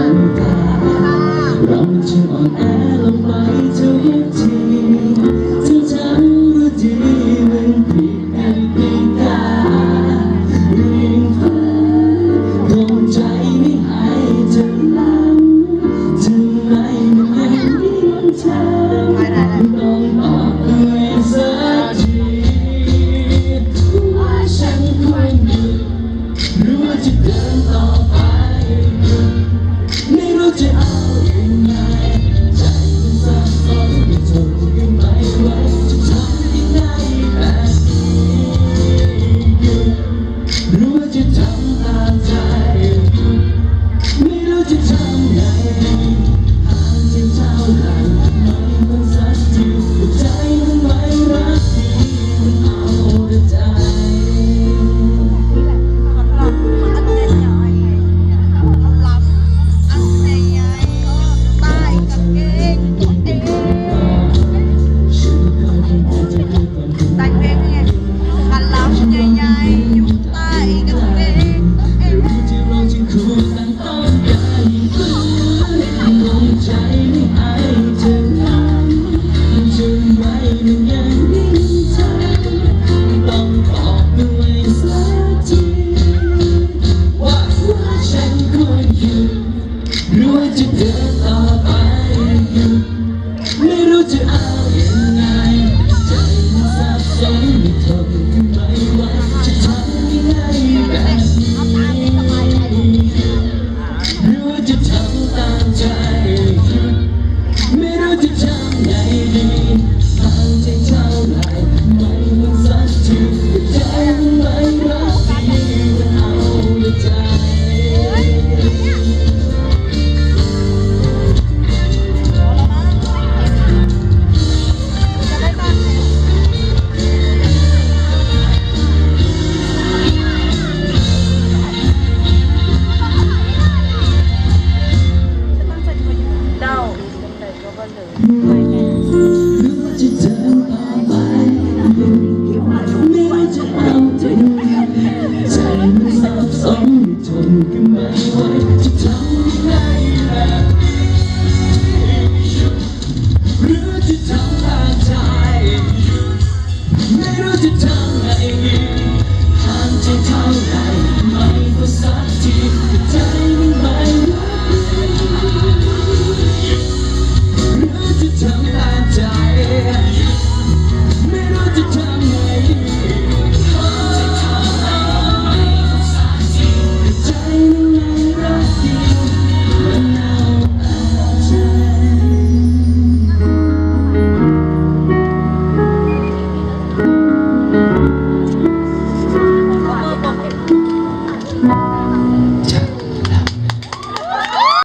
น้ำตา เราจะอ่อนแอลงไปทุกทีทั้งทั้รู้ดีมันผิดกันไปได้ลืงฝันดวงใจไม่หายจนล้ำทำไมมันยังไม่หนต้องบอกตัวเองสักทีว่าฉันควรหยุดหรือว่าจะเดินต่อไป 就等你来了